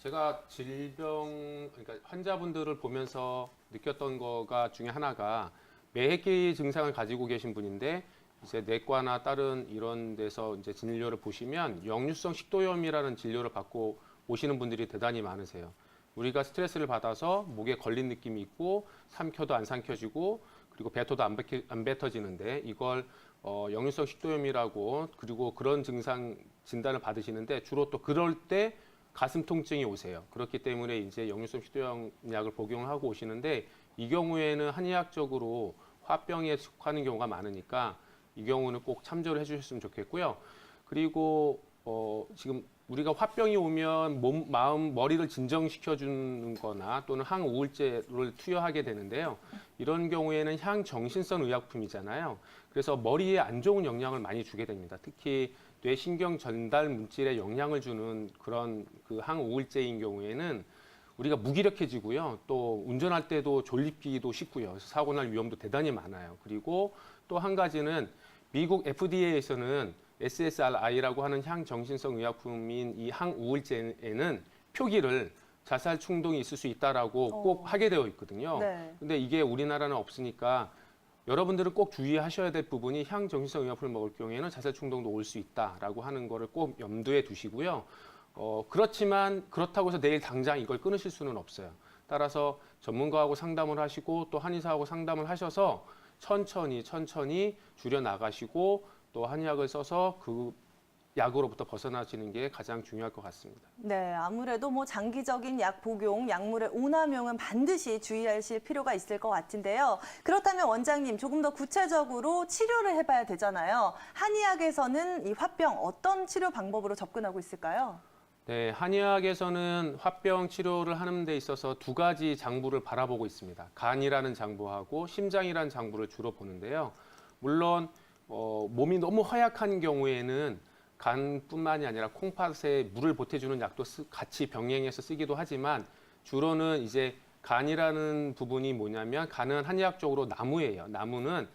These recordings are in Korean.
제가 질병 그러니까 환자분들을 보면서 느꼈던 거가 중에 하나가 매해기 증상을 가지고 계신 분인데 이제 내과나 다른 이런 데서 이제 진료를 보시면 역류성 식도염이라는 진료를 받고 오시는 분들이 대단히 많으세요. 우리가 스트레스를 받아서 목에 걸린 느낌이 있고 삼켜도 안 삼켜지고 그리고 뱉어도 안, 뱉, 안 뱉어지는데 이걸 어, 역류성 식도염이라고 그리고 그런 증상 진단을 받으시는데 주로 또 그럴 때 가슴 통증이 오세요. 그렇기 때문에 이제 역류성 식도염 약을 복용을 하고 오시는데 이 경우에는 한의학적으로 화병에 속하는 경우가 많으니까 이 경우는 꼭 참조를 해주셨으면 좋겠고요. 그리고 어, 지금 우리가 화병이 오면 몸, 마음, 머리를 진정시켜 주는 거나 또는 항우울제를 투여하게 되는데요. 이런 경우에는 향정신성 의약품이잖아요. 그래서 머리에 안 좋은 영향을 많이 주게 됩니다. 특히 뇌신경 전달 물질에 영향을 주는 그런 그 항우울제인 경우에는 우리가 무기력해지고요. 또 운전할 때도 졸립기도 쉽고요. 사고 날 위험도 대단히 많아요. 그리고 또 한 가지는 미국 FDA에서는 SSRI라고 하는 향정신성 의약품인 이 항우울제에는 표기를 자살 충동이 있을 수 있다라고 어. 꼭 하게 되어 있거든요. 네. 근데 이게 우리나라는 없으니까 여러분들은 꼭 주의하셔야 될 부분이 향정신성 의약품을 먹을 경우에는 자살 충동도 올 수 있다라고 하는 거를 꼭 염두에 두시고요. 어, 그렇지만 그렇다고 해서 내일 당장 이걸 끊으실 수는 없어요. 따라서 전문가하고 상담을 하시고 또 한의사하고 상담을 하셔서 천천히 천천히 줄여 나가시고 또 한의학을 써서 그 약으로부터 벗어나시는 게 가장 중요할 것 같습니다. 네, 아무래도 뭐 장기적인 약 복용, 약물의 오남용은 반드시 주의하실 필요가 있을 것 같은데요. 그렇다면 원장님 조금 더 구체적으로 치료를 해봐야 되잖아요. 한의학에서는 이 화병 어떤 치료 방법으로 접근하고 있을까요? 네, 한의학에서는 화병 치료를 하는 데 있어서 두 가지 장부를 바라보고 있습니다. 간이라는 장부하고 심장이라는 장부를 주로 보는데요. 물론 어, 몸이 너무 허약한 경우에는 간뿐만이 아니라 콩팥에 물을 보태주는 약도 쓰- 같이 병행해서 쓰기도 하지만 주로는 이제 간이라는 부분이 뭐냐면 간은 한의학적으로 나무예요. 나무는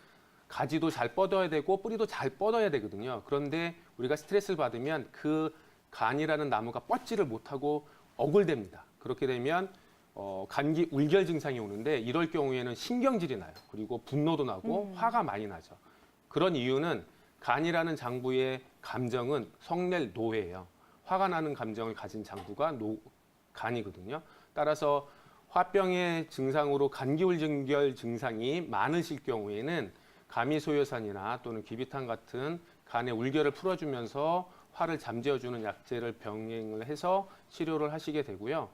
가지도 잘 뻗어야 되고 뿌리도 잘 뻗어야 되거든요. 그런데 우리가 스트레스를 받으면 그 간이라는 나무가 뻗지를 못하고 억울됩니다. 그렇게 되면 어, 간기 울결 증상이 오는데 이럴 경우에는 신경질이 나요. 그리고 분노도 나고 화가 많이 나죠. 그런 이유는 간이라는 장부의 감정은 성낼 노예예요. 화가 나는 감정을 가진 장부가 노, 간이거든요. 따라서 화병의 증상으로 간기울증결 증상이 많으실 경우에는 가미소요산이나 또는 기비탄 같은 간의 울결을 풀어주면서 화를 잠재워주는 약제를 병행을 해서 치료를 하시게 되고요.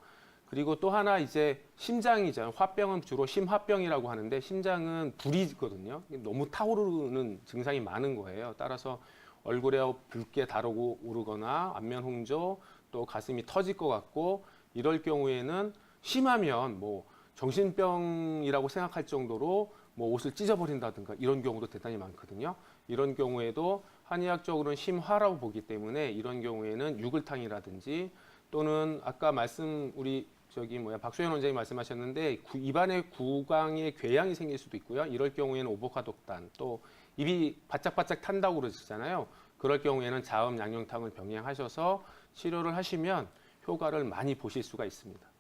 그리고 또 하나 이제 심장이죠. 화병은 주로 심화병이라고 하는데 심장은 불이거든요. 너무 타오르는 증상이 많은 거예요. 따라서 얼굴에 붉게 다르고 오르거나 안면 홍조 또 가슴이 터질 것 같고 이럴 경우에는 심하면 뭐 정신병이라고 생각할 정도로 뭐 옷을 찢어버린다든가 이런 경우도 대단히 많거든요. 이런 경우에도 한의학적으로는 심화라고 보기 때문에 이런 경우에는 유글탕이라든지 또는 아까 말씀 우리 저기 뭐야 박소연 원장님 말씀하셨는데 구- 입안에 구강에 궤양이 생길 수도 있고요. 이럴 경우에는 오보카독단 또 입이 바짝바짝 탄다고 그러시잖아요. 그럴 경우에는 자음 양념탕을 병행하셔서 치료를 하시면 효과를 많이 보실 수가 있습니다.